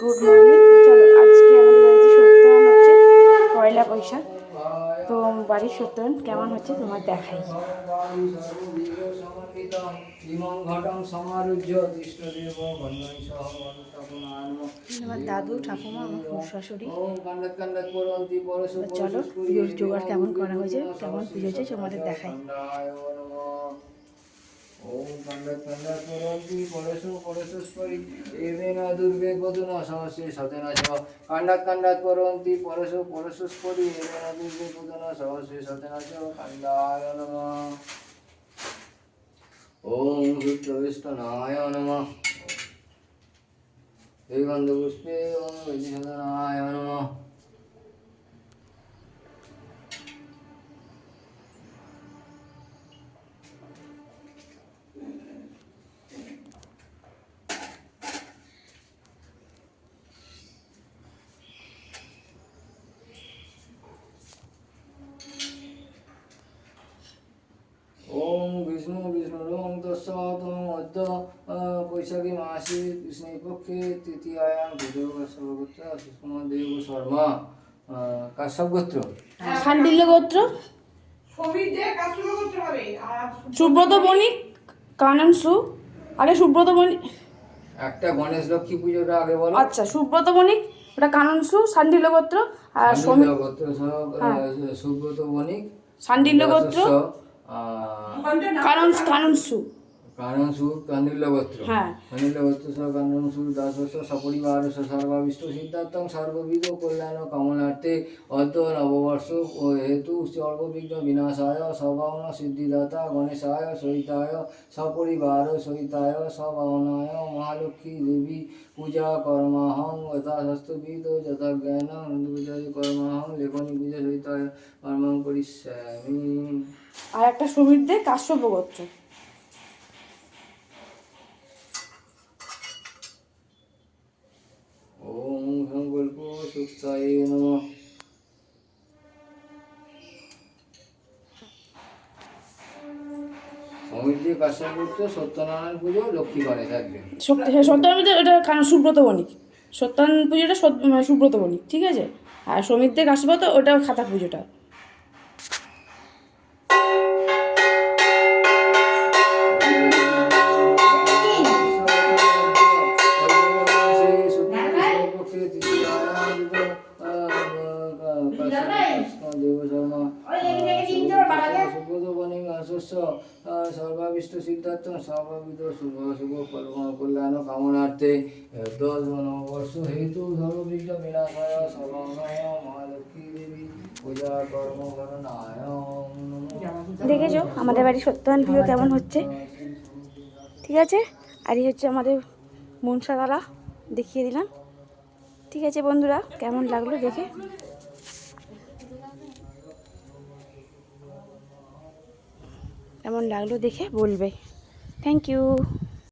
Good morning. চলো, আজকে আমাদের বাড়িতে সত্যয়ন হচ্ছে, পয়লা বৈশাখ। তো বাড়ির সত্যয়ন কেমন হচ্ছে তোমার দেখাই। আমার দাদু, ঠাকুমা, আমার শাশুড়ি। চলো, পুজোর জোগাড় কেমন করা হয়েছে, কেমন পুজো হচ্ছে তোমাদের দেখাই। ओम हृष्टविष्टनाय नम श्रीगन्धपुष्पे ओं विधिसदनाय नमः বিষ্ণু বিষ্ণুরং আহ, বৈশাখী মাসে কৃষ্ণের পক্ষে তৃতীয়ায়াম কাশ্যপগোত্র সুষম দেব শর্মা। কাশ্যপ গোত্র শান্ডিল্য গোত্র সুব্রত বণিক? কাননসু আগে সুব্রত বণিক। একটা গণেশ লক্ষ্মী পুজোটা আগে বলো। আচ্ছা সুব্রত বণিক ওটা কাননসু শান্ডিল্য গোত্র আর গোত্র সহ হ্যাঁ। সুব্রত বণিক। শান্ডিল্য গোত্র দাসস্য, আহ, কানন কাননসু কাননসু কান্দিল্য গোত্র। হ্যাঁ। কান্দিল্য গোত্র সহ কাননসু দাসস্য সপরিবার সর্বাবিষ্ট সিদ্ধার্থং সর্ববিধ কল্যাণ কামনার্থে অদ্য নববর্ষ ও হেতু সর্ববিঘ্ন বিনাশায় সভাবনা সিদ্ধিদাতা গণেশায় সহিতায় সপরিবার সহিতায় সভাবনায় মহালক্ষ্মী দেবী পূজা কর্মাহং যথাশস্ত্রবিদ যথা জ্ঞান পূজা কর্মাহং লেখনী পূজা সহিতায় কর্মং করিষ্যামি। আর একটা সমীরদের কাশ্যপ গোত্র। সংকল্প সুপ্তায় নমঃ সত্যনারায়ণ পুজো, লক্ষ্মী গণেশ থাকবে সত্য পুজো সত্যানন্দ এটা সুব্রত বণিক। সত্যান পুজোটা মানে সুব্রত বণিক, ঠিক আছে? আর সমিতির কাশবত ওটা খাতা পুজোটা। সর্বাবিষ্ট সিদ্ধার্থ সর্ববিধ শুভ শুভ কল্যাণ কামনার্থে দশ নববর্ষ হেতু সর্ববিঘ্ন বিনাশায় সর্বময় মহালক্ষ্মী দেবী পূজা কর্ম করণায় দেখেছ? আমাদের বাড়ির সত্যনারায়ণ পুজো কেমন হচ্ছে? ঠিক আছে? আর এই হচ্ছে আমাদের মনসাতলা দেখিয়ে দিলাম। ঠিক আছে বন্ধুরা, কেমন লাগল দেখে? কেমন লাগল দেখে বলবে। Thank you